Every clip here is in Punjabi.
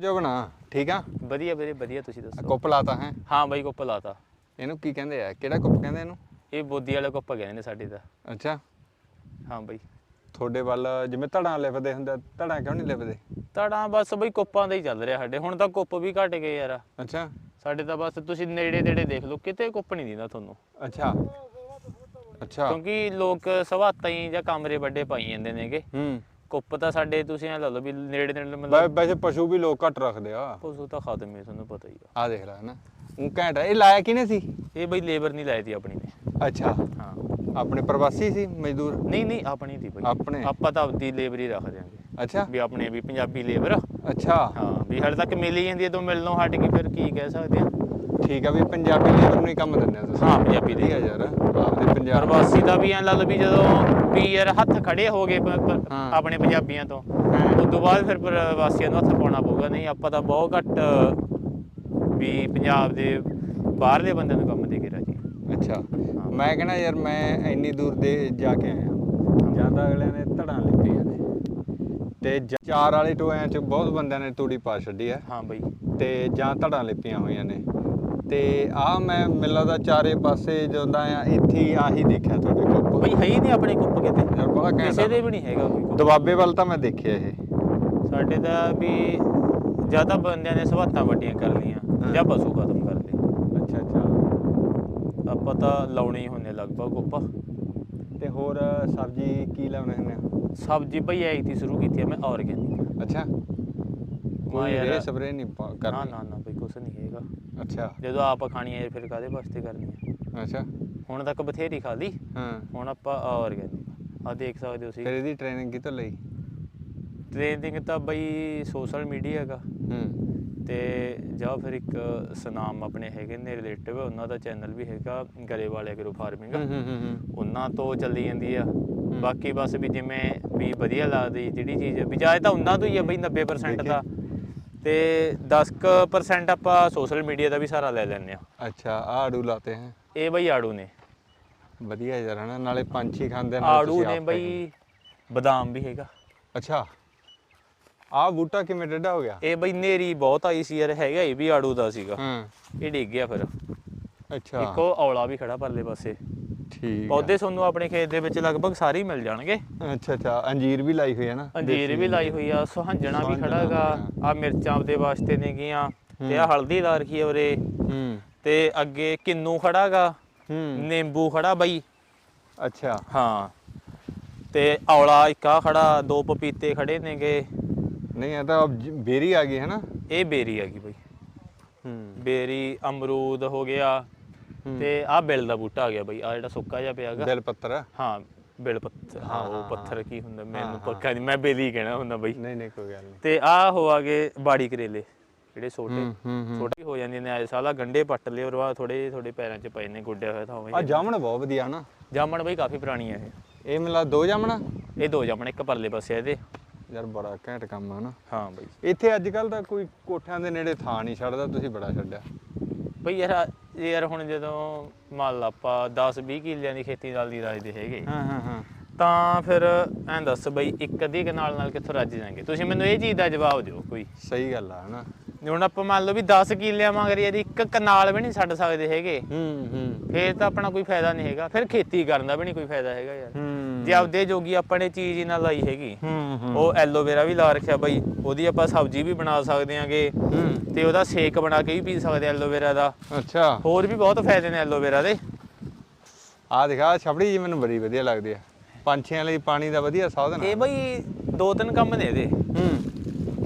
ਜੋ ਬਣਾ ਠੀਕ ਆ? ਵਧੀਆ ਵੀਰੇ ਵਧੀਆ ਤੁਸੀਂ ਦੱਸੋ? ਕੁੱਪ ਲਾਤਾ ਹੈ? ਹਾਂ ਬਾਈ ਕੁੱਪ ਲਾਤਾ। ਇਹਨੂੰ ਕੀ ਕਹਿੰਦੇ ਆ? ਕਿਹੜਾ ਕੁੱਪ ਕਹਿੰਦੇ ਇਹਨੂੰ? ਇਹ ਬੋਦੀ ਵਾਲਾ ਕੁੱਪ ਕਹਿੰਦੇ ਨੇ ਸਾਡੇ ਦਾ। ਅੱਛਾ। ਹਾਂ ਬਾਈ। ਤੁਹਾਡੇ ਵੱਲ ਜਿਵੇਂ ਧੜਾਂ ਲਿਪਦੇ ਹੁੰਦੇ ਧੜਾਂ ਕਿਉਂ ਨਹੀਂ ਲਿਪਦੇ ਤੜਾਂ ਬਸ ਬਈ ਕੁੱਪਾਂ ਦਾ ਹੀ ਚੱਲ ਰਿਹਾ ਸਾਡੇ। ਹੁਣ ਤਾਂ ਕੁੱਪ ਵੀ ਘਟ ਗਏ ਯਾਰ। ਅੱਛਾ। ਸਾਡੇ ਤਾਂ ਬਸ ਤੁਸੀਂ ਨੇੜੇ ਤੇੜੇ ਦੇਖ ਲਓ ਕਿਤੇ ਕੁੱਪ ਨਹੀਂ ਦਿੰਦਾ ਤੁਹਾਨੂੰ। ਅੱਛਾ। ਅੱਛਾ। ਕਿਉਂਕਿ ਲੋਕ ਸਵਾਤਾਂ ਹੀ ਜਾਂ ਕਮਰੇ ਵੱਡੇ ਪਾਈ ਜਾਂਦੇ ਨੇਗੇ। ਹੂੰ। ਕੁੱਪ ਤਾਂ ਸਾਡੇ ਤੁਸੀਂ ਐ ਲਾ ਲਓ ਵੀ ਨੇੜੇ ਤੇੜੇ ਵੈ- ਮਤਲਬ ਵੈਸੇ ਪਸ਼ੂ ਵੀ ਲੋਕ ਘੱਟ ਰੱਖਦੇ ਆ। ਪਸ਼ੂ ਤਾਂ ਖਤਮ ਹੀ ਆ, ਤੁਹਾਨੂੰ ਪਤਾ ਹੀ ਆ। ਆ ਦੇਖ ਲੈ ਨਾ ਉਹ ਘੈਂਟ ਆ। ਇਹ ਲਾਇਆ ਕਿਨੇ ਸੀ? ਇਹ ਬਈ ਲੇਬਰ ਨਹੀਂ ਲਾਈ ਤੀ ਆਪਣੀ ਨੇ। ਅੱਛਾ। ਹਾਂ। ਆਪਣੇ ਪ੍ਰਵਾਸੀ ਸੀ ਮਜ਼ਦੂਰ? ਨਹੀਂ ਨਹੀਂ ਆਪਣੀ ਦੀ ਬਈ। ਆਪਣੇ? ਆਪਾਂ ਤਾਂ ਆਪਦੀ ਲੇਬਰ ਹੀ ਰੱਖ ਦਿਆਂਗੇ। ਅੱਛਾ। ਵੀ ਆਪਣੇ ਵੀ ਪੰਜਾਬੀ ਲੇਬਰ ਅੱਛਾ। ਹਾਂ ਵੀ ਹਾਲੇ ਤੱਕ ਮਿਲ ਹੀ ਜਾਂਦੀ ਹੈ ਤੋਂ ਮਿਲਣੋਂ ਹਟ ਕੇ ਫਿਰ ਕੀ ਕਹਿ ਸਕਦੇ ਆ? ਠੀਕ ਆ ਵੀ ਪੰਜਾਬੀ ਲੇਬਰ ਨੂੰ ਹੀ ਕੰਮ ਦਿੰਦੇ ਆ ਤੁਸੀਂ। ਹਾਂ ਪੰਜਾਬੀ ਠੀਕ ਆ ਦੇ ਯਾਰ ਆਪਦੇ ਪੰਜਾਬ ਪ੍ਰਵਾਸੀ ਦਾ ਵੀ ਐ ਲਾ ਲਓ ਵੀ ਜਦੋਂ ਵੀ ਯਾਰ ਹੱਥ ਖੜੇ ਹੋ ਗਏ ਪ- ਪ- ਹਾਂ। ਆਪਣੇ ਪੰਜਾਬੀਆਂ ਤੋਂ ਹਾਂ। ਉਸ ਤੋਂ ਬਾਅਦ ਫਿਰ ਪ੍ਰਵਾਸੀਆਂ ਨੂੰ ਹੱਥ ਪਾਉਣਾ ਪਊਗਾ। ਨਹੀਂ ਆਪਾਂ ਤਾਂ ਬਹੁਤ ਘੱਟ ਵੀ ਪੰਜਾਬ ਦੇ ਬਾਹਰਲੇ ਬੰਦਿਆਂ ਨੂੰ ਕੰਮ ਦੇ ਕੇ ਰਾਜੀ ਅੱਛਾ। ਮੈਂ ਕਹਿੰਦਾ ਯਾਰ ਮੈਂ ਇੰਨੀ ਦੂਰ ਦੇ ਜਾ ਕੇ ਆਇਆ। ਜਾਂ ਤਾਂ ਅਗਲਿਆਂ ਨੇ ਧੜਾਂ ਲਿਪੀਆਂ ਨੇ। ਤੇ ਜਾਂ- ਚਾਰ ਵਾਲੇ ਟੋਇਆਂ ਚ ਬਹੁਤ ਬੰਦਿਆਂ ਨੇ ਤੂੜੀ ਪਾ ਛੱਡੀ ਹੈ ਹਾਂ ਬਈ। ਤੇ ਜਾਂ ਧੜਾਂ ਲਿਪੀਆਂ ਹੋਈਆਂ ਨੇ। ਤੇ ਆ ਮੈਂ ਮਿਲਾਂ ਦਾ ਚਾਰੇ ਪਾਸੇ ਜਾਂਦਾ ਆ ਇੱਥੇ ਆਹੀ ਦੇਖਿਆ ਤੁਹਾਡੇ ਕੋਲ। ਬਈ ਹੈ ਹੀ ਨਹੀਂ ਆਪਣੇ ਕੁੱਪ ਕਿਤੇ। ਯਾਰ ਬੜਾ ਕਿਸੇ। ਦੇ ਵੀ ਨਹੀਂ ਹੈਗਾ ਕੋਈ ਕੁੱਪ। ਦਬਾਬੇ ਵੱਲ ਤਾਂ ਮੈਂ ਦੇਖਿਆ ਇਹ। ਸਾਡੇ ਤਾਂ ਵੀ ਜਾਂ ਤਾਂ ਬੰਦਿਆਂ ਨੇ ਸਵਾਤਾਂ ਵੱਡੀਆਂ ਕਰ ਲਈਆਂ ਜਾਂ ਪਸ਼ੂ ਖਤਮ ਕਰ ਲਏ। ਅੱਛਾ ਅੱਛਾ। ਆਪਾਂ ਤਾਂ ਲਾਉਣੇ ਹੀ ਹੁੰਦੇ ਲਗਭਗ ਕੁੱਪ। ਤੇ ਹੋਰ ਸਬਜ਼ੀ ਕੀ ਲਾਉਣੇ ਹੁੰਦੇ ਆ? ਸਬਜ਼ੀ ਭਈ ਐ ਸ਼ੁਰੂ ਕੀਤੀ ਆ ਮੈਂ ਆਰਗੈਨਿਕ ਅੱਛਾ। ਕੋਈ ਯਾਰ- ਰੇ ਸਪਰੇ ਨਹੀਂ ਪਾ- ਨਾ ਕਰਨੀ। ਨਾ ਨਾ ਬਈ ਕੁਛ ਨਹੀਂ ਹੈਗਾ। ਅੱਛਾ। ਜਦੋਂ ਆਪ ਖਾਣੀ ਹੈ ਫਿਰ ਕਾਦੇ ਵਾਸਤੇ ਕਰਨੀ ਹੈ? ਅੱਛਾ। ਹੁਣ ਤੱਕ ਬਥੇਰੀ ਖਾ ਲਈ। ਹਾਂ। ਹੁਣ ਆਪਾਂ ਆਰਗੈਨਿਕ ਆ। ਦੇਖ ਸਕਦੇ ਹੋ ਫਿਰ ਤੁਸੀਂ ਇਹਦੀ ਟ੍ਰੇਨਿੰਗ ਕਿਤੋਂ ਲਈ? ਟ੍ਰੇਨਿੰਗ ਤਾਂ ਬਈ ਸੋਸ਼ਲ ਮੀਡੀਆ ਹੈਗਾ। ਹੂੰ। ਤੇ ਜਾਂ ਫਿਰ ਇੱਕ ਸਨਾਮ ਆਪਣੇ ਹੈਗੇ ਨੇ ਰਿਲੇਟਿਵ ਉਹਨਾਂ ਦਾ ਚੈਨਲ ਵੀ ਹੈਗਾ ਗਰੇਵਾਲ ਐਗਰੋ ਫਾਰਮਿੰਗ ਹੂੰ ਹੂੰ ਹੂੰ। ਉਹਨਾਂ ਤੋਂ ਚੱਲੀ ਜਾਂਦੀ ਆ। ਬਾਕੀ ਬਸ ਵੀ ਜਿਵੇਂ ਵੀ ਵਧੀਆ ਲੱਗਦੀ ਜਿਹੜੀ ਚੀਜ਼ ਵੀ ਜਾਏ ਤਾਂ ਉਹਨਾਂ ਤੋਂ ਹੀ ਆ ਬਈ 90% ਦਾ। ਤੇ 10% ਆਪਾਂ ਸੋਸ਼ਲ ਮੀਡੀਆ ਦਾ ਵੀ ਸਹਾਰਾ ਲੈ ਲੈਂਦੇ ਆ ਅੱਛਾ ਆੜੂ ਲਾਤੇ ਹੈ। ਇਹ ਬਈ ਆੜੂ ਨੇ। ਵਧੀਆ ਯਾਰ ਹਨਾ? ਨਾਲੇ ਪੰਛੀ ਖਾਂਦੇ ਨਾਲੇ ਆੜੂ ਤੁਸੀਂ ਨੇ ਆਪ ਬਈ ਬਦਾਮ ਵੀ ਹੈਗਾ। ਖਾਂਦੇ। ਅੱਛਾ ਆ ਬੂਟਾ ਕਿਵੇਂ ਡੱਡਾ ਹੋ ਗਿਆ? ਇਹ ਬਈ ਨੇਰੀ ਬਹੁਤ ਆਈ ਸੀ ਯਾਰ ਹੈਗਾ ਇਹ ਵੀ ਆੜੂ ਦਾ ਸੀਗਾ। ਹਾਂ। ਇਹ ਡਿੱਗ ਗਿਆ ਫਿਰ। ਅੱਛਾ। ਇੱਕ ਉਹ ਔਲਾ ਵੀ ਖੜਾ ਪਰਲੇ ਪਾਸੇ। ਠੀਕ ਆ। ਪੌਦੇ ਤੁਹਾਨੂੰ ਆਪਣੇ ਖੇਤ ਦੇ ਵਿੱਚ ਲਗਭਗ ਸਾਰੇ ਹੀ ਮਿਲ ਜਾਣਗੇ। ਅੱਛਾ ਅੱਛਾ। ਅੰਜੀਰ ਵੀ ਲਾਈ ਹੋਈ ਹੈ ਨਾ? ਅੰਜੀਰ ਵੀ ਲਾਈ ਹੋਈ ਆ ਸੁਹੰਜਣਾ ਵੀ ਖੜਾ ਹੈਗਾ। ਆ ਮਿਰਚਾਂ ਆਪਦੇ ਵਾਸਤੇ ਨੇ ਗੀਆਂ। ਤੇ ਆ ਹਲਦੀ ਲਾ ਰੱਖੀ ਆ ਉਰੇ? ਹੂੰ। ਤੇ ਅੱਗੇ ਕਿੰਨੂ ਖੜਾਗਾ ਹੂੰ। ਨਿੰਬੂ ਖੜਾ ਬਈ। ਅੱਛਾ। ਹਾਂ। ਤੇ ਔਲਾ ਇੱਕ ਆ ਖੜਾ ਦੋ ਪਪੀਤੇ ਖੜੇ ਨੇਗੇ। ਨਹੀਂ ਇਹ ਤਾਂ ਬੇਰੀ ਆ ਗਈ ਹੈ ਨਾ? ਇਹ ਬੇਰੀ ਹੈਗੀ ਬਈ। ਹੂੰ। ਬੇਰੀ ਅਮਰੂਦ ਹੋ ਗਿਆ। ਤੇ ਆ ਬਿਲ ਦਾ ਬੂਟਾ ਆ ਗਿਆ ਬਈ ਆ ਜਿਹੜਾ ਸੁੱਕਾ ਜਿਹਾ ਪਿਆਗਾ ਦਿਲ ਪੱਤਰ ਹਾਂ ਬਿਲ ਪੱਥਰ ਹਾਂ ਹਾਂ, ਉਹ ਹਾਂ, ਪੱਥਰ ਕੀ ਹੁੰਦਾ ਮੈਨੂੰ ਹਾਂ, ਪੱਕਾ ਨਹੀਂ ਮੈਂ ਬੇਲੀ ਕਹਿਣਾ ਹੁੰਦਾ ਬਈ। ਨਹੀਂ ਨਹੀਂ ਕੋਈ ਗੱਲ ਨਹੀਂ। ਤੇ ਆ ਹੋ ਆ ਗਏ ਬਾੜੀ ਕਰੇਲੇ ਜਿਹੜੇ ਛੋਟੇ। ਹੂੰ ਹੂੰ ਹੂੰ। ਛੋਟੇ ਹੋ ਜਾਂਦੇ ਨੇ ਆਏ ਸਾਲਾ ਗੰਡੇ ਪੱਟ ਲਏ ਔਰ ਆ ਥੋੜੇ ਥੋੜੇ ਪੈਰਾਂ 'ਚ ਪਏ ਨੇ ਗੁੱਡਿਆ ਹੋਇਆ ਤਾਂ ਆ। ਉਵੇਂ ਜਾਮਣ ਬਹੁਤ ਵਧੀਆ ਨਾ ਜਾਮਣ ਬਈ ਕਾਫੀ ਪੁਰਾਣੀ ਆ ਇਹ। ਇਹ ਮਿਲਾ ਦੋ ਜਾਮਣਾ ਇਹ ਦੋ ਜਾਮਣ ਇੱਕ ਪਰਲੇ ਪਾਸੇ ਆ ਇਹਦੇ। ਯਾਰ ਬੜਾ ਘੈਂਟ ਕੰਮ ਆ ਨਾ ਹਾਂ ਬਈ। ਇੱਥੇ ਅੱਜ ਕੱਲ ਤਾਂ ਕੋਈ ਕੋਠਿਆਂ ਦੇ ਨੇੜੇ ਥਾਂ ਨਹੀਂ ਛੱਡਦਾ ਤੁਸੀਂ ਬੜਾ ਛੱਡਿਆ। ਬਈ ਯਾਰ ਆ- ਯਾਰ ਹੁਣ ਜਦੋਂ ਮੰਨ ਲਾ ਆਪਾਂ 10 20 ਕਿੱਲਿਆਂ ਦੀ ਖੇਤੀ ਨਾਲ ਦੀ ਰਾਜਦੇ ਹੈਗੇ। ਹਾਂ ਹਾਂ ਹਾਂ। ਤਾਂ ਫਿਰ ਐਂ ਦੱਸ ਬਈ ਇੱਕ ਅੱਧੀ ਕਨਾਲ ਨਾਲ ਕਿੱਥੋਂ ਰੱਜ ਜਾਣਗੇ? ਤੁਸੀਂ ਮੈਨੂੰ ਇਹ ਚੀਜ਼ ਦਾ ਜਵਾਬ ਦਿਓ ਕੋਈ। ਸਹੀ ਗੱਲ ਆ ਹਨਾ। ਹੁਣ ਆਪਾਂ ਮੰਨ ਲਓ ਵੀ 10 ਕਿੱਲਿਆਂ ਮਗਰ ਯਾਰ ਇੱਕ ਕਨਾਲ ਵੀ ਨਹੀਂ ਛੱਡ ਸਕਦੇ ਹੈਗੇ। ਹੂੰ ਹੂੰ। ਫੇਰ ਤਾਂ ਆਪਣਾ ਕੋਈ ਫਾਇਦਾ ਨਹੀਂ ਹੈਗਾ। ਫਿਰ ਖੇਤੀ ਕਰਨ ਦਾ ਵੀ ਨਹੀਂ ਕੋਈ ਫਾਇਦਾ ਹੈਗਾ ਯਾਰ। ਹੂੰ। ਜੇ ਆਪਦੇ ਜੋਗੀ ਆਪਾਂ ਨੇ ਚੀਜ਼ ਹੀ ਨਾ ਲਾਈ ਹੈਗੀ ਹੂੰ ਹੂੰ। ਉਹ ਐਲੋਵੇਰਾ ਵੀ ਲਾ ਰੱਖਿਆ ਬਾਈ ਉਹਦੀ ਆਪਾਂ ਸਬਜ਼ੀ ਵੀ ਬਣਾ ਸਕਦੇ ਆਂਗੇ ਹੂੰ। ਤੇ ਉਹਦਾ ਸ਼ੇਕ ਬਣਾ ਕੇ ਵੀ ਪੀ ਸਕਦੇ ਆ ਐਲੋਵੇਰਾ ਦਾ। ਅੱਛਾ। ਹੋਰ ਵੀ ਬਹੁਤ ਫਾਇਦੇ ਨੇ ਐਲੋਵੇਰਾ ਦੇ। ਆ ਦਿਖਾ ਛਪੜੀ ਜੀ ਮੈਨੂੰ ਬੜੀ ਵਧੀਆ ਲੱਗਦੀ ਆ। ਪੰਛੀਆਂ ਲਈ ਪਾਣੀ ਦਾ ਵਧੀਆ ਸਾਧਨ ਇਹ ਬਈ ਦੋ ਤਿੰਨ ਕੰਮ ਨੇ ਇਹਦੇ। ਹੂੰ।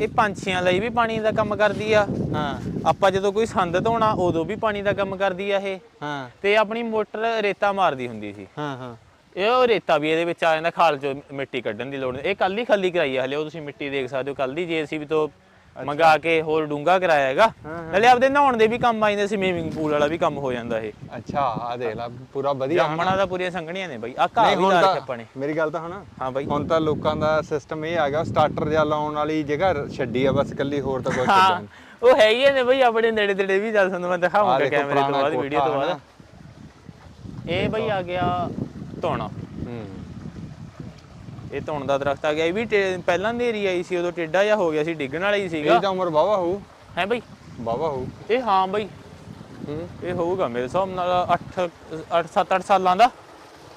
ਇਹ ਪੰਛੀਆਂ ਲਈ ਵੀ ਪਾਣੀ ਦਾ ਕੰਮ ਕਰਦੀ ਆ। ਹਾਂ। ਆਪਾਂ ਜਦੋਂ ਕੋਈ ਸੰਦ ਧੋਣਾ ਉਦੋਂ ਵੀ ਪਾਣੀ ਦਾ ਕੰਮ ਕਰਦੀ ਆ ਇਹ। ਹਾਂ। ਤੇ ਆਪਣੀ ਮੋਟਰ ਰੇਤਾ ਮਾਰਦੀ ਹੁੰਦੀ ਸੀ। ਹਾਂ ਹਾਂ। ਇਹ ਉਹ ਰੇਤਾ ਵੀ ਇਹਦੇ ਵਿੱਚ ਆ ਜਾਂਦਾ ਖਾਲ ਚੋਂ ਮਿੱਟੀ ਕੱਢਣ ਦੀ ਲੋੜ ਨਹੀਂ। ਇਹ ਕੱਲ ਹੀ ਖਾਲੀ ਕਰਾਈ ਆ ਹਲੇ ਉਹ ਤੁਸੀਂ ਮਿੱਟੀ ਦੇਖ ਸਕਦੇ ਹੋ ਕੱਲ ਦੀ ਜੀਸੀਬੀ ਤੋਂ ਮੰਗਾ ਕੇ ਹੋਰ ਡੂੰਗਾ ਕਰਾਇਆ ਹੈਗਾ। ਹਲੇ ਆਪਦੇ ਨਹਾਉਣ ਦੇ ਵੀ ਕੰਮ ਆ ਜਾਂਦੇ ਸਵੀਮਿੰਗ ਪੂਲ ਵਾਲਾ ਵੀ ਕੰਮ ਹੋ ਜਾਂਦਾ ਇਹ। ਅੱਛਾ ਆ ਦੇਖ ਲੈ ਪੂਰਾ ਵਧੀਆ। ਹਨਾ? ਜਾਮਣਾ ਦਾ ਪੂਰੀਆਂ ਸੰਘਣੀਆਂ ਨੇ ਬਾਈ। ਆ ਘਾਹ ਵੀ ਲਾ ਰੱਖਿਆ ਤਾਂ ਆਪਾਂ ਨੇ। ਮੇਰੀ ਗੱਲ ਤਾਂ ਹੁਣ ਹਾਂ ਬਾਈ। ਹੁਣ ਤਾਂ ਲੋਕਾਂ ਦਾ ਸਿਸਟਮ ਇਹ ਆ ਗਿਆ ਸਟਾਰਟਰ ਜਾਂ ਲਾਉਣ ਵਾਲੀ ਜਗ੍ਹਾ ਛੱਡੀ ਆ ਬਸ ਕੱਲੀ ਹੋਰ ਤਾਂ ਕੁਝ ਹਾਂ ਨਹੀਂ। ਉਹ ਹੈ ਹੀ ਨੇ ਬਾਈ ਆਪਣੇ ਨੇੜੇ ਤੇੜੇ ਵੀ ਚੱਲ ਤੁਹਾਨੂੰ ਮੈਂ ਆਹ ਦਿਖਾਵਾਂਗਾ ਦੇਖੋ ਕੈਮਰੇ ਤੋਂ ਬਾਅਦ ਵੀਡੀਓ ਤੋਂ ਬਾਅਦ। ਇਹ ਬਾਈ ਆ ਗਿਆ ਧੋਣਾ। ਹੂੰ। ਇਹ ਧੁਣ ਦਾ ਦਰਖਤ ਆ ਗਿਆ। ਇਹ ਵੀ ਟੇ- ਪਹਿਲਾਂ ਨੇਰੀ ਆਈ ਸੀ ਉਦੋਂ ਟੇਡਾ ਜਿਹਾ ਹੋ ਗਿਆ ਸੀ ਡਿੱਗਣ ਵਾਲਾ ਹੀ ਸੀਗਾ। ਇਹ ਤਾਂ ਉਮਰ ਵਾਵਾ ਹੋਊ। ਹੈ ਬਈ? ਵਾਵਾ ਹੋਊ। ਇਹ ਹਾਂ ਬਈ। ਹੂੰ। ਇਹ ਹੋਊਗਾ ਮੇਰੇ ਹਿਸਾਬ ਨਾਲ 8 8 7 8 ਸਾਲਾਂ ਦਾ।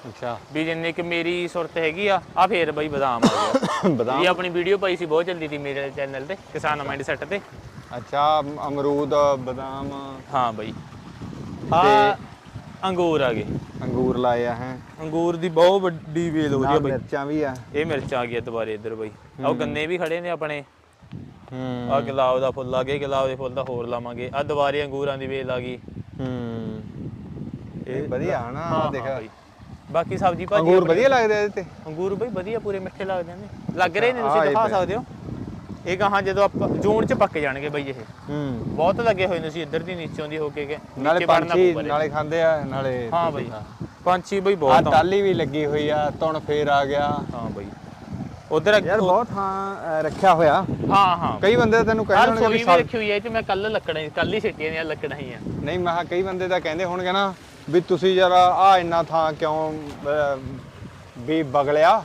ਅੱਛਾ। ਵੀ ਜਿੰਨੇ ਕਿ ਮੇਰੀ ਸੁਰਤ ਹੈਗੀ ਆ ਆ ਫੇਰ ਬਈ ਬਦਾਮ ਆ ਗਿਆ ਬਦਾਮ? ਇਹ ਆਪਣੀ ਵੀਡੀਓ ਪਾਈ ਸੀ ਬਹੁਤ ਚੱਲਦੀ ਸੀ ਮੇਰੇ ਚੈਨਲ ਤੇ ਕਿਸਾਨ ਮਾਈਂਡ ਸੈੱਟ ਤੇ। ਅੱਛਾ ਅਮਰੂਦ ਬਦਾਮ। ਹਾਂ ਬਈ। ਆ ਅੰਗੂਰ ਆ ਗਏ। ਅੰਗੂਰ ਲਾਇਆ ਹੈ। ਅੰਗੂਰ ਦੀ ਬਹੁਤ ਵੱਡੀ ਵੇਲ ਹੋ ਰਹੀ ਆ ਨਾਲ ਬਈ। ਮਿਰਚਾਂ ਵੀ ਆ। ਇਹ ਮਿਰਚਾਂ ਆ ਗਈਆਂ ਦੁਬਾਰੇ ਇੱਧਰ ਬਈ। ਆਹ ਗੰਨੇ ਵੀ ਖੜੇ ਨੇ ਆਪਣੇ। ਹੂੰ। ਆ ਗੁਲਾਬ ਦਾ ਫੁੱਲ ਆ ਗਿਆ ਗੁਲਾਬ ਦੇ ਫੁੱਲ ਦਾ ਹੋਰ ਲਾਵਾਂਗੇ। ਆ ਦੁਬਾਰੇ ਅੰਗੂਰਾਂ ਦੀ ਵੇਲ ਆ ਗਈ। ਹੂੰ। ਇਹ ਵਧੀਆ ਹਨਾ ਆਹ ਦੇਖ। ਬਈ। ਬਾਕੀ ਸਬਜ਼ੀ ਭਾਜੀ ਅੰਗੂਰ ਵਧੀਆ ਲੱਗਦੇ ਆ ਇਹਦੇ ਤੇ? ਅੰਗੂਰ ਬਈ ਵਧੀਆ ਪੂਰੇ ਮਿੱਠੇ ਲੱਗਦੇ ਨੇ। ਲੱਗ ਰਹੇ ਨੇ ਤੁਸੀਂ ਦਿਖਾ। ਸਕਦੇ ਹੋ? ਇਹ ਗਾਹਾਂ ਜਦੋਂ ਆਪਾਂ ਜੂਨ ਚ ਪੱਕ ਜਾਣਗੇ ਬਈ ਇਹ। ਹੂੰ। ਬਹੁਤ ਲੱਗੇ ਹੋਏ ਨੇ ਸੀ ਇੱਧਰ ਦੀ ਨੀਚੋਂ ਦੀ ਹੋ ਕੇ ਨਾਲੇ ਪੰਛੀ ਨਾਲੇ ਖਾਂਦੇ ਆ ਨਾਲੇ ਹਾਂ ਬਈ। ਪੰਛੀ ਬਈ ਬਹੁਤ ਆ। ਟਾਲੀ ਵੀ ਲੱਗੀ ਹੋਈ ਆ ਤੁਣ ਫੇਰ ਆ ਗਿਆ। ਹਾਂ ਬਈ। ਉਧਰ ਯਾਰ ਬਹੁਤ ਥਾਂ ਅ, ਰੱਖਿਆ ਹੋਇਆ। ਹਾਂ ਹਾਂ। ਕਈ ਬੰਦੇ ਤੈਨੂੰ ਕਹਿੰਦੇ ਹੋਣਗੇ ਵੀ ਰੱਖੀ ਹੋਈ ਹੈ ਤੇ ਮੈਂ ਕੱਲ ਲੱਕੜਾਂ ਕੱਲ ਹੀ ਸਿੱਟੀਆਂ ਦੀਆਂ ਲੱਕੜਾਂ ਹੀ ਆ। ਨਹੀਂ ਮੈਂ ਕਈ ਬੰਦੇ ਤਾਂ ਕਹਿੰਦੇ ਹੋਣਗੇ ਨਾ ਵੀ ਤੁਸੀਂ ਜਰਾ ਆ ਇੰਨਾ ਥਾਂ ਕਿਉਂ ਵੀ ਬਗਲਿਆ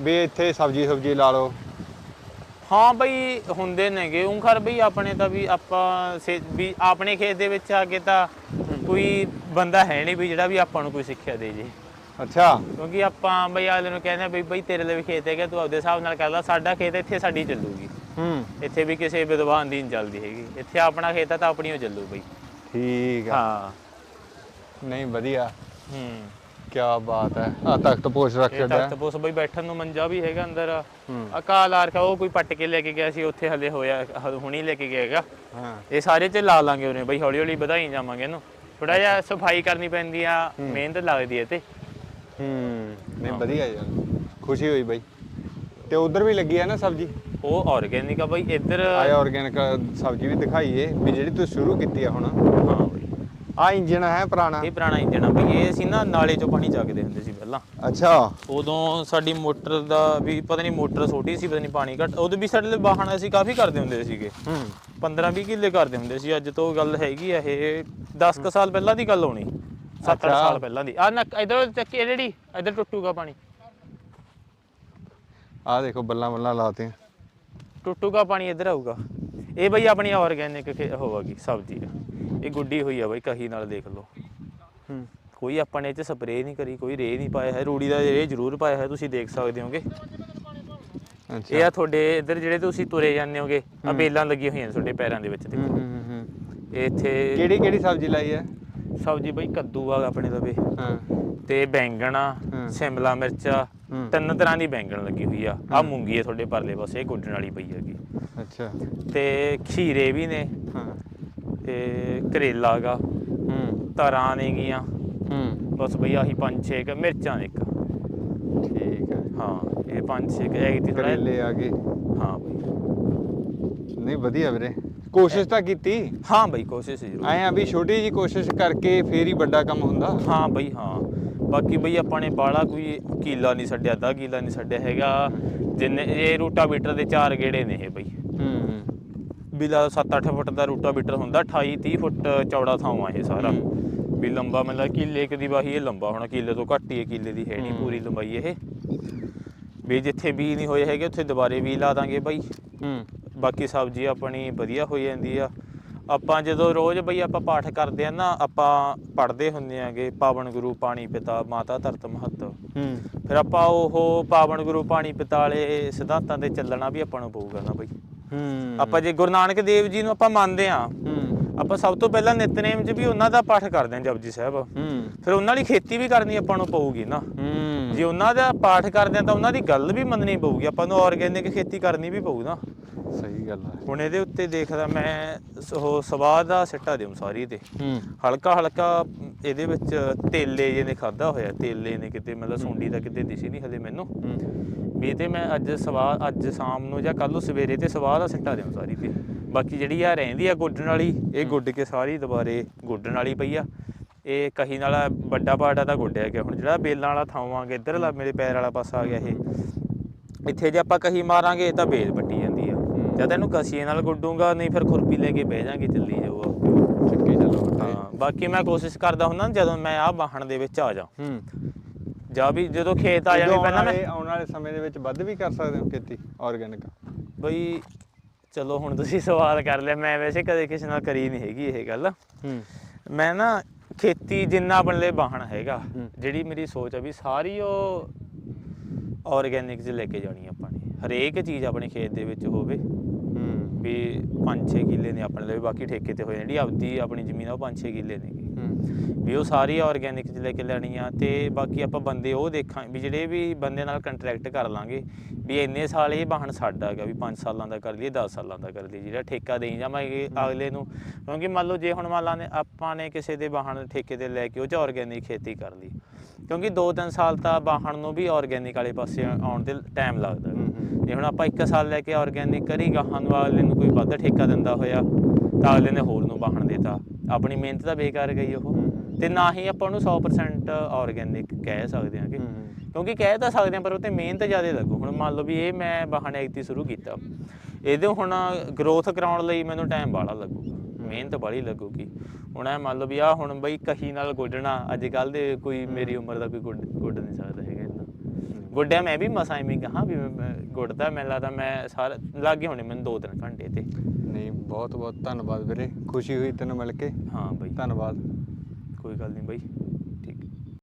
ਵੀ ਇੱਥੇ ਸਬਜੀ ਸਬਜੀ ਲਾ ਲਓ। ਹਾਂ ਬਈ ਹੁੰਦੇ ਨੇਗੇ। ਉਹ ਖਰ ਬਈ ਆਪਣੇ ਤਾਂ ਵੀ ਆਪਾਂ ਸੇ- ਵੀ ਆਪਣੇ ਖੇਤ ਦੇ ਵਿੱਚ ਆ ਕੇ ਤਾਂ ਕੋਈ ਬੰਦਾ ਹੈ ਨਹੀਂ ਵੀ ਜਿਹੜਾ ਵੀ ਆਪਾਂ ਨੂੰ ਕੋਈ ਸਿੱਖਿਆ ਦੇ ਜੇ। ਅੱਛਾ। ਕਿਉਂਕਿ ਆਪਾਂ ਬਈ ਆਲੇ ਨੂੰ ਕਹਿੰਦੇ ਆ ਵੀ ਬਈ ਤੇਰੇ ਲਈ ਵੀ ਖੇਤ ਹੈਗਾ ਤੂੰ ਆਪਦੇ ਹਿਸਾਬ ਨਾਲ ਕਰ ਲੈ ਸਾਡਾ ਖੇਤ ਇੱਥੇ ਸਾਡੀ ਚੱਲੂਗੀ। ਹੂੰ। ਇੱਥੇ ਵੀ ਕਿਸੇ ਵਿਦਵਾਨ ਦੀ ਨਹੀਂ ਚੱਲਦੀ ਹੈਗੀ। ਇੱਥੇ ਆਪਣਾ ਖੇਤ ਆ ਤਾਂ ਆਪਣੀ ਓ ਚੱਲੂ ਬਈ। ਠੀਕ ਆ। ਹਾਂ। ਨਹੀਂ ਵਧੀਆ। ਹੂੰ। ਕੀ ਬਾਤ ਹੈ। ਆ ਤਖਤ ਪੋਸ਼ ਰੱਖ ਇਹ ਛੱਡਿਆ ਤਖਤ ਪੁੱਸ ਬਈ ਬੈਠਣ ਨੂੰ ਮੰਜਾ ਵੀ ਹੈਗਾ ਅੰਦਰ। ਅਕਾਲ ਆਰਖਾ ਉਹ ਕੋਈ ਪੱਟ ਕੇ ਲੈ ਕੇ ਗਿਆ ਸੀ ਉੱਥੇ ਹਲੇ ਹੋਇਆ ਹ- ਹੁਣੀ ਲੈ ਕੇ ਗਿਆ ਹੈਗਾ। ਹਾਂ। ਇਹ ਸਾਰੇ ਚ ਲਾ ਲਾਂਗੇ ਉਹਨੇ ਬਈ ਹੌਲੀ ਹੌਲੀ ਵਧਾਈ ਜਾਵਾਂਗੇ ਇਹਨੂੰ। ਥੋੜਾ ਜਿਹਾ ਸਫ਼ਾਈ ਕਰਨੀ ਪੈਂਦੀ ਆ ਮਿਹਨਤ ਲੱਗਦੀ ਹੈ ਤੇ। ਹੂੰ। ਨਹੀਂ ਵਧੀਆ ਯਾਰ। ਖੁਸ਼ੀ ਹੋਈ ਬਾਈ। ਤੇ ਉਧਰ ਵੀ ਲੱਗੀ ਹੈ ਨਾ ਸਬਜੀ? ਉਹ ਆਰਗੈਨਿਕ ਆ ਬਈ ਇੱਧਰ ਆਇਆ ਆਰਗੈਨਿਕ ਸਬਜੀ ਵੀ ਦਿਖਾਈਏ ਵੀ ਜਿਹੜੀ ਤੂੰ ਸ਼ੁਰੂ ਕੀਤੀ ਆ ਹੁਣ। ਹਾਂ ਬਈ। ਆ ਇੰਜਨ ਹੈ ਪੁਰਾਣਾ? ਇਹ ਪੁਰਾਣਾ ਇੰਜਣ ਆ ਬਈ ਇਹ ਅਸੀਂ ਨਾ ਨਾਲੇ ਚੋਂ ਪਾਣੀ ਚੱਕਦੇ ਹੁੰਦੇ ਸੀ ਪਹਿਲਾਂ। ਅੱਛਾ। ਉਦੋਂ ਸਾਡੀ ਮੋਟਰ ਦਾ ਵੀ ਪਤਾ ਨਹੀਂ ਮੋਟਰ ਛੋਟੀ ਸੀ ਪਤਾ ਨਹੀਂ ਪਾਣੀ ਘੱਟ ਉਦੋਂ ਵੀ ਸਾਡੇ ਲਈ ਵਾਹਣ ਅਸੀਂ ਕਾਫੀ ਕਰਦੇ ਹੁੰਦੇ ਸੀਗੇ। ਹੂੰ। 15 20 ਕਿੱਲੇ ਕਰਦੇ ਹੁੰਦੇ ਸੀ ਅੱਜ ਤੋਂ ਗੱਲ ਹੈਗੀ ਆ ਇਹ 10 ਕੁ ਸਾਲ ਪਹਿਲਾਂ ਦੀ ਗੱਲ ਹੋਣੀ। 7 ਅੱਛਾ। ਸਾਲ ਪਹਿਲਾਂ ਦੀ। ਆ ਨਾ ਇਧਰ ਚੱਕੀ ਇਹ ਜਿਹੜੀ ਇਧਰ ਟੁੱਟੂਗਾ ਪਾਣੀ। ਆ ਦੇਖੋ ਬੱਲਾਂ ਬੱਲਾਂ ਲਾਤੇ ਟੁੱਟੂਗਾ ਪਾਣੀ ਇੱਧਰ ਆਊਗਾ। ਇਹ ਬਈ ਆਪਣੀ ਆਰਗੈਨਿਕ ਹੋਵੇਗੀ ਸਬਜ਼ੀ। ਆ ਇਹ ਗੁੱਡੀ ਹੋਈ ਆ ਬਈ ਕਹੀ ਨਾਲ ਦੇਖ ਲਓ। ਹੂੰ। ਕੋਈ ਆਪਾਂ ਨੇ ਇਹ ਚ ਸਪਰੇਅ ਨਹੀਂ ਕਰੀ ਕੋਈ ਰੇ ਨਹੀਂ ਪਾਇਆ ਹੈ ਰੂੜੀ ਦਾ ਇਹ ਜ਼ਰੂਰ ਪਾਇਆ ਹੈ ਤੁਸੀਂ ਦੇਖ ਸਕਦੇ ਹੋਗੇ। ਅੱਛਾ। ਇਹ ਆ ਤੁਹਾਡੇ ਇੱਧਰ ਜਿਹੜੇ ਤੁਸੀਂ ਤੁਰੇ ਜਾਂਦੇ ਹੋਗੇ ਆ ਬੇਲਾਂ ਲੱਗੀਆਂ ਹੋਈਆਂ ਨੇ ਤੁਹਾਡੇ ਪੈਰਾਂ ਦੇ ਵਿੱਚ ਦੇਖੋ। ਹੂੰ ਹੂੰ। ਇਹ ਇੱਥੇ ਕਿਹੜੀ ਕਿਹੜੀ ਸਬਜੀ ਲਾਈ ਹੈ? ਸਬਜ਼ੀ ਬਈ ਕੱਦੂ ਆ ਆਪਣੇ ਲਵੇ। ਹਾਂ। ਤੇ ਬੈਂਗਣ। ਸ਼ਿਮਲਾ ਮਿਰਚ। ਤਿੰਨ ਤਰ੍ਹਾਂ ਦੀ ਬੈਂਗਣ ਲੱਗੀ ਹੋਈ ਆ। ਆ ਮੂੰਗੀ ਹੈ ਤੁਹਾਡੇ ਪਰਲੇ ਪਾਸੇ ਇਹ ਗੁੱਡਣ ਵਾਲੀ ਪਈ ਹੈਗੀ। ਅੱਛਾ। ਤੇ ਖੀਰੇ ਵੀ ਨੇ। ਤੇ ਕਰੇਲਾ ਗਾ। ਹੂੰ। ਤਰਾਂ ਨੇਗੀਆਂ ਹੂੰ। ਬਸ ਬਈ ਆਹੀ ਪੰਜ ਛੇ ਕੁ ਮਿਰਚਾਂ ਨੇ ਇੱਕ। ਠੀਕ ਹੈ ਹਾਂ ਇਹ ਪੰਜ ਛੇ ਕੁ ਤੀ ਥੋੜਾ ਕਰੇਲੇ ਆ ਗਏ। ਹਾਂ ਬਈ। ਨਹੀਂ ਵਧੀਆ ਵੀਰੇ। ਕੋਸ਼ਿਸ਼ ਤਾਂ ਕੀਤੀ। ਹਾਂ ਬਈ ਕੋਸ਼ਿਸ਼ ਜ਼ਰੂਰ ਐ ਆ ਵੀ ਛੋਟੀ ਜੀ ਕੋਸ਼ਿਸ਼ ਕਰਕੇ ਫੇਰ ਹੀ ਵੱਡਾ ਕੰਮ ਹੁੰਦਾ। ਹਾਂ ਬਈ ਹਾਂ। ਬਾਕੀ ਬਈ ਆਪਾਂ ਨੇ ਬਾਲਾ ਕੋਈ ਕੀਲਾ ਨਹੀਂ ਛੱਡਿਆ ਅੱਧਾ ਕੀਲਾ ਨਹੀਂ ਛੱਡਿਆ ਹੈਗਾ। ਜਿੰਨੇ ਇਹ ਰੂਟਾਵੀਟਰ ਦੇ ਚਾਰ ਗੇੜੇ ਨੇ ਇਹ ਬਈ। ਬਿਲਾ 7-8 ਫੁੱਟ ਦਾ ਰੂਟਾਵੀਟਰ ਹੁੰਦਾ 28-30 ਫੁੱਟ ਚੌੜਾ ਥਾਂ ਆ ਇਹ ਸਾਰਾ। ਵੀ ਲੰਬਾ ਮਤਲਬ ਕਿੱਲੇ ਦੀ ਵਾਹੀ ਇਹ ਲੰਬਾ ਹੋਣਾ ਕਿੱਲੇ ਤੋਂ ਘੱਟ ਹੀ ਹੈ ਕਿੱਲੇ ਦੀ ਹੈ ਨਹੀਂ ਪੂਰੀ ਲੰਬਾਈ ਇਹ। ਵੀ ਜਿੱਥੇ ਬੀ ਨਹੀਂ ਹੋਏ ਹੈਗੇ ਉੱਥੇ ਦੁਬਾਰੇ ਵੀ ਲਾ ਦਾਂਗੇ ਬਾਈ। ਹੂੰ। ਬਾਕੀ ਸਬਜ਼ੀ ਆਪਣੀ ਵਧੀਆ ਹੋ ਜਾਂਦੀ ਆ। ਆਪਾਂ ਜਦੋਂ ਰੋਜ਼ ਬਈ ਆਪਾਂ ਪਾਠ ਕਰਦੇ ਆ ਨਾ ਆਪਾਂ ਪੜ੍ਹਦੇ ਹੁੰਦੇ ਆਗੇ ਪਾਵਨ ਗੁਰੂ ਪਾਣੀ ਪਿਤਾ ਮਾਤਾ ਧਰਤ ਮਹੱਤ। ਹੂੰ। ਫਿਰ ਆਪਾਂ ਉਹ ਪਾਵਨ ਗੁਰੂ ਪਾਣੀ ਪਿਤਾ ਵਾਲੇ ਸਿਧਾਂਤਾਂ ਤੇ ਚੱਲਣਾ ਵੀ ਆਪਾਂ ਨੂੰ ਪਊਗਾ ਨਾ ਬਈ। ਹੂੰ। ਆਪਾਂ ਜੇ ਗੁਰੂ ਨਾਨਕ ਦੇਵ ਜੀ ਨੂੰ ਆਪਾਂ ਮੰਨਦੇ ਆ ਹੂੰ। ਆਪਾਂ ਸਭ ਤੋਂ ਪਹਿਲਾਂ ਨਿਤਨੇਮ 'ਚ ਵੀ ਉਹਨਾਂ ਦਾ ਪਾਠ ਕਰਦੇ ਆ ਜਪਜੀ ਸਾਹਿਬ। ਹੂੰ। ਫਿਰ ਉਹਨਾਂ ਲਈ ਖੇਤੀ ਵੀ ਕਰਨੀ ਆਪਾਂ ਨੂੰ ਪਊਗੀ ਨਾ। ਹੂੰ। ਜੇ ਉਹਨਾਂ ਦਾ ਪਾਠ ਕਰਦੇ ਆ ਤਾਂ ਉਹਨਾਂ ਦੀ ਗੱਲ ਵੀ ਮੰਨਣੀ ਪਊਗੀ। ਆਪਾਂ ਨੂੰ ਆਰਗੈਨਿਕ ਖੇਤੀ ਕਰਨੀ ਵੀ ਪਊ ਨਾ। ਸਹੀ ਗੱਲ ਹੈ ਹੁਣ ਇਹਦੇ ਉੱਤੇ ਦੇਖਦਾ ਮੈਂ ਉਹ ਸਵਾਦ ਦਾ ਸਿੱਟਾ ਦਿਉ ਸਾਰੀ ਤੇ। ਹਲਕਾ ਹਲਕਾ ਇਹਦੇ ਵਿੱਚ ਤੇਲੇ ਜੇ ਨੇ ਖਾਦਾ ਹੋਇਆ ਤੇਲੇ ਨੇ ਕਿਤੇ ਮਤਲਬ ਸੁੰਡੀ ਦਾ ਕਿਤੇ ਦਿਸੀ ਨਹੀਂ ਹਲੇ ਮੈਨੂੰ। ਵੀ ਤੇ ਮੈਂ ਅੱਜ ਸਵਾਦ ਅੱਜ ਸ਼ਾਮ ਨੂੰ ਜਾਂ ਕੱਲ ਨੂੰ ਸਵੇਰੇ ਤੇ ਸਵਾਦ ਦਾ ਸਿੱਟਾ ਦਿਉ ਸਾਰੀ ਤੇ। ਬਾਕੀ ਜਿਹੜੀ ਆ ਰਹਿੰਦੀ ਆ ਗੁੱਡਣ ਵਾਲੀ ਇਹ ਗੁੱਡ ਕੇ ਸਾਰੀ ਦੁਬਾਰੇ ਗੁੱਡਣ ਵਾਲੀ ਪਈ ਆ। ਇਹ ਕਹੀ ਨਾਲ ਵੱਡਾ ਪਾਰਟ ਆ ਤਾਂ ਗੁੱਡਿਆ ਗਿਆ ਹੁਣ ਜਿਹੜਾ ਬੇਲਾਂ ਵਾਲਾ ਥਾਵਾਂਗੇ ਇੱਧਰਲਾ ਮੇਰੇ ਪੈਰ ਵਾਲਾ ਪਾਸਾ ਆ ਗਿਆ ਇਹ। ਇੱਥੇ ਜੇ ਆਪਾਂ ਕਹੀ ਮਾਰਾਂਗੇ ਤਾਂ ਬੇਲ ਵੱਟੀ ਜਾਂਦੀ ਆ। ਜਦ ਇਹਨੂੰ ਕਸੀਏ ਨਾਲ ਗੁੱਡੂਗਾ ਨਹੀਂ ਫਿਰ ਖੁਰਪੀ ਲੈ ਕੇ ਬਹਿ ਜਾਾਂਗੇ ਚੱਲੀ ਜਾਊ ਆਪੇ। ਚੱਕੀ ਚੱਲੋ ਹਾਂ ਬਾਕੀ ਮੈਂ ਕੋਸ਼ਿਸ਼ ਕਰਦਾ ਹੁੰਦਾ ਜਦੋਂ ਮੈਂ ਆ ਵਾਹਣ ਦੇ ਵਿੱਚ ਆ ਜਾ ਹੂੰ। ਜਾਂ ਵੀ ਜਦੋਂ ਖੇਤ ਆ ਜਾਵੇ ਉਦੋਂ ਪਹਿਲਾਂ ਮੈਂ ਆਉਣ ਵਾਲੇ ਸਮੇਂ ਦੇ ਵਿੱਚ ਵੱਧ ਵੀ ਕਰ ਸਕਦੇ ਹੋ ਖੇਤੀ ਆਰਗੈਨਿਕ ਬਈ ਚਲੋ ਹੁਣ ਤੁਸੀਂ ਸਵਾਲ ਕਰ ਲਿਆ ਮੈਂ ਵੈਸੇ ਕਦੇ ਕਿਸੇ ਨਾਲ ਕਰੀ ਨਹੀਂ ਹੈਗੀ ਇਹ ਗੱਲ। ਹੂੰ। ਮੈਂ ਨਾ ਖੇਤੀ ਜਿੰਨਾ ਲਈ ਵਾਹਣ ਹੈਗਾ। ਜਿਹੜੀ ਮੇਰੀ ਸੋਚ ਆ ਵੀ ਸਾਰੀ ਉਹ ਆਰਗੈਨਿਕ 'ਚ ਲੈ ਕੇ ਜਾਣੀ ਆਪਾਂ ਨੇ ਹਰੇਕ ਚੀਜ਼ ਆਪਣੇ ਖੇਤ ਦੇ ਵਿੱਚ ਹੋਵੇ ਹੂੰ ਵੀ 5-6 ਕਿੱਲੇ ਨੇ ਆਪਣੇ ਲਈ ਬਾਕੀ ਠੇਕੇ ਤੇ ਹੋਏ। ਜਿਹੜੀ ਆਪਦੀ ਆਪਣੀ ਜ਼ਮੀਨ ਆ ਉਹ 5-6 ਕਿੱਲੇ ਨੇ ਵੀ ਉਹ ਸਾਰੀ ਆਰਗੈਨਿਕ 'ਚ ਲੈ ਕੇ ਲੈਣੀ ਆ ਤੇ ਬਾਕੀ ਆਪਾਂ ਬੰਦੇ ਉਹ ਦੇਖਾਂ ਵੀ ਜਿਹੜੇ ਵੀ ਬੰਦੇ ਨਾਲ ਕੰਟਰੈਕਟ ਕਰ ਲਾਂਗੇ ਵੀ ਇੰਨੇ ਸਾਲ ਇਹ ਵਾਹਣ ਸਾਡਾ ਹੈਗਾ ਵੀ 5 ਸਾਲਾਂ ਦਾ ਕਰ ਲਈਏ 10 ਸਾਲਾਂ ਦਾ ਕਰ ਲਈਏ ਜਿਹੜਾ ਠੇਕਾ ਦੇਈ ਜਾਵਾਂਗੇ ਅਗਲੇ ਨੂੰ। ਕਿਉਂਕਿ ਮੰਨ ਲਓ ਜੇ ਹੁਣ ਮੰਨ ਲਾ ਨੇ ਆਪਾਂ ਨੇ ਕਿਸੇ ਦੇ ਵਾਹਣ ਠੇਕੇ ਤੇ ਲੈ ਕੇ ਉਹ 'ਚ ਆਰਗੈਨਿਕ ਖੇਤੀ ਕਰ ਲਈ। ਕਿਉਂਕਿ 2-3 ਸਾਲ ਤਾਂ ਵਾਹਣ ਨੂੰ ਵੀ ਆਰਗੈਨਿਕ ਵਾਲੇ ਪਾਸੇ ਆਉਣ ਤੇ ਟਾਈਮ ਲੱਗਦਾ। ਜੇ ਹੁਣ ਆਪਾਂ 1 ਸਾਲ ਲੈ ਕੇ ਆਰਗੈਨਿਕ ਕਰੀ ਗਾਹਾਂ ਨੂੰ ਅਗਲੇ ਨੂੰ ਕੋਈ ਵੱਧ ਠੇਕਾ ਦਿੰਦਾ ਹੋਇਆ ਤਾਂ ਅਗਲੇ ਨੇ ਹੋਰ ਨੂੰ ਵਾਹਣ ਦੇਤਾ। ਆਪਣੀ ਮਿਹਨਤ ਤਾਂ ਬੇਕਾਰ ਗਈ ਉਹ। ਤੇ ਨਾ ਹੀ ਆਪਾਂ ਨੂੰ 100% ਆਰਗੈਨਿਕ ਕਹਿ ਸਕਦੇ ਹਾਂ ਕਿ। ਕਿਉਂਕਿ ਕਹਿ ਤਾਂ ਸਕਦੇ ਹਾਂ ਪਰ ਉਹ ਤੇ ਮਿਹਨਤ ਜ਼ਿਆਦਾ ਲੱਗੂ। ਹੁਣ ਮੰਨ ਲਓ ਵੀ ਇਹ ਮੈਂ ਵਾਹਣ ਐਕਤੀ ਸ਼ੁਰੂ ਕੀਤਾ। ਇਹਦੇ ਹੁਣ ਗਰੋਥ ਕਰਾਉਣ ਲਈ ਮੈਨੂੰ ਟਾਈਮ ਬਾਹਲਾ ਲੱਗੂਗਾ ਮਿਹਨਤ ਬੜੀ ਲੱਗੂਗੀ। ਹੁਣ ਇਹ ਮੰਨ ਲਓ ਵੀ ਆ ਹੁਣ ਬਈ ਕਹੀ ਨਾਲ ਗੁੱਡਣਾ ਅੱਜ ਕੱਲ ਦੇ ਕੋਈ ਮੇਰੀ ਉਮਰ ਦਾ ਕੋਈ ਗੁੱਡ ਨਹੀਂ ਸਕਦਾ ਗੁੱਡਿਆ ਮੈਂ ਵੀ ਮਸਾਂ ਐਵੇਂ ਕਹਾ ਵੀ ਗੁੱਡਦਾ ਮੈਨੂੰ ਲੱਗਦਾ ਮੈਂ ਸਾਰਾ ਲੱਗੇ ਹੋਣੇ ਮੈਨੂੰ 2-3 ਘੰਟੇ ਤੇ। ਨਹੀਂ ਬਹੁਤ ਬਹੁਤ ਧੰਨਵਾਦ ਵੀਰੇ ਖੁਸ਼ੀ ਹੋਈ ਤੈਨੂੰ ਮਿਲ ਕੇ। ਹਾਂ ਬਈ। ਧੰਨਵਾਦ। ਕੋਈ ਗੱਲ ਨਹੀਂ ਬਈ।